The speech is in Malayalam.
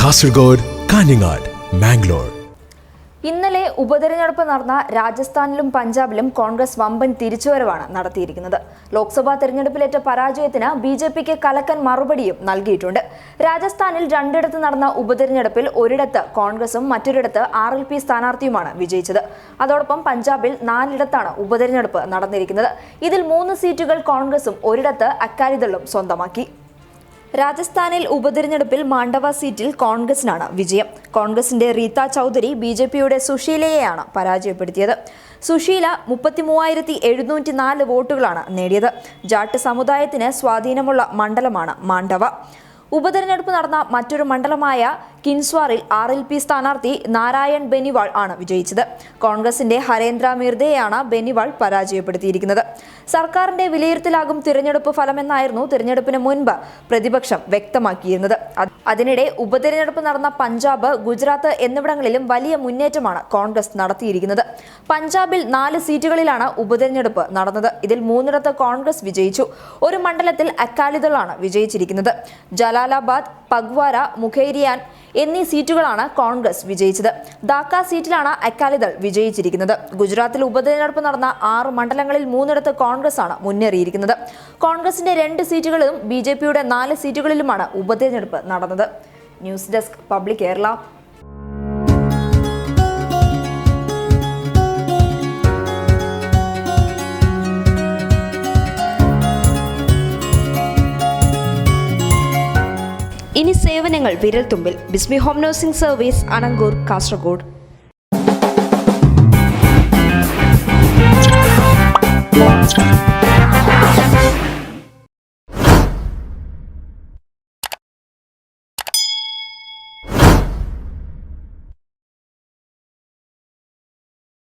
കാസർഗോഡ് കാഞ്ഞങ്ങാട് മാംഗ്ലൂർ. ഇന്നലെ ഉപതെരഞ്ഞെടുപ്പ് നടന്ന രാജസ്ഥാനിലും പഞ്ചാബിലും കോൺഗ്രസ് വമ്പൻ തിരിച്ചുവരവാണ് നടത്തിയിരിക്കുന്നത്. ലോക്സഭാ തെരഞ്ഞെടുപ്പിലേറ്റ പരാജയത്തിന് ബി ജെ പിക്ക് കലക്കൻ മറുപടിയും നൽകിയിട്ടുണ്ട്. രാജസ്ഥാനിൽ രണ്ടിടത്ത് നടന്ന ഉപതെരഞ്ഞെടുപ്പിൽ ഒരിടത്ത് കോൺഗ്രസും മറ്റൊരിടത്ത് ആർ എൽ പി സ്ഥാനാർത്ഥിയുമാണ് വിജയിച്ചത്. അതോടൊപ്പം പഞ്ചാബിൽ നാലിടത്താണ് ഉപതെരഞ്ഞെടുപ്പ് നടന്നിരിക്കുന്നത്. ഇതിൽ മൂന്ന് സീറ്റുകൾ കോൺഗ്രസും ഒരിടത്ത് അക്കാലിദളും സ്വന്തമാക്കി. രാജസ്ഥാനിൽ ഉപതിരഞ്ഞെടുപ്പിൽ മാണ്ഡവ സീറ്റിൽ കോൺഗ്രസിനാണ് വിജയം. കോൺഗ്രസിന്റെ റീത്ത ചൗധരി ബി ജെ പിയുടെ സുശീലയെയാണ് പരാജയപ്പെടുത്തിയത്. സുശീല മുപ്പത്തി മൂവായിരത്തി എഴുന്നൂറ്റി നാല് വോട്ടുകളാണ് നേടിയത്. ജാട്ട് സമുദായത്തിന് സ്വാധീനമുള്ള മണ്ഡലമാണ് മാണ്ഡവ. ഉപതെരഞ്ഞെടുപ്പ് നടന്ന മറ്റൊരു മണ്ഡലമായ കിൻസ്വാറിൽ ആർ എൽ പി സ്ഥാനാർത്ഥി നാരായൺ ബെനിവാൾ ആണ് വിജയിച്ചത്. കോൺഗ്രസിന്റെ ഹരേന്ദ്ര മിർദയെയാണ് ബെനിവാൾ പരാജയപ്പെടുത്തിയിരിക്കുന്നത്. സർക്കാരിന്റെ വിലയിരുത്തലാകും തിരഞ്ഞെടുപ്പ് ഫലമെന്നായിരുന്നു തിരഞ്ഞെടുപ്പിന് മുൻപ് പ്രതിപക്ഷം വ്യക്തമാക്കിയിരുന്നത്. അത് അതിനിടെ ഉപതെരഞ്ഞെടുപ്പ് നടന്ന പഞ്ചാബ് ഗുജറാത്ത് എന്നിവിടങ്ങളിലും വലിയ മുന്നേറ്റമാണ് കോൺഗ്രസ് നടത്തിയിരിക്കുന്നത്. പഞ്ചാബിൽ നാല് സീറ്റുകളിലാണ് ഉപതെരഞ്ഞെടുപ്പ് നടന്നത്. ഇതിൽ മൂന്നിടത്ത് കോൺഗ്രസ് വിജയിച്ചു. ഒരു മണ്ഡലത്തിൽ അക്കാലിദളാണ് വിജയിച്ചിരിക്കുന്നത്. ജലാലാബാദ് പഗ്വാര മുഖേരിയാൻ എന്നീ സീറ്റുകളാണ് കോൺഗ്രസ് വിജയിച്ചത്. ധാക്ക സീറ്റിലാണ് അക്കാലിദൾ വിജയിച്ചിരിക്കുന്നത്. ഗുജറാത്തിൽ ഉപതെരഞ്ഞെടുപ്പ് നടന്ന ആറ് മണ്ഡലങ്ങളിൽ മൂന്നിടത്ത് കോൺഗ്രസ് ആണ് മുന്നേറിയിരിക്കുന്നത്. കോൺഗ്രസിന്റെ രണ്ട് സീറ്റുകളിലും ബി നാല് സീറ്റുകളിലുമാണ് ഉപതെരഞ്ഞെടുപ്പ് നടന്നത്. News desk public Kerala. ഇനി സേവനങ്ങൾ വിരൽ തുമ്പിൽ Bismi home nursing service Anangoor Kasaragod. Thank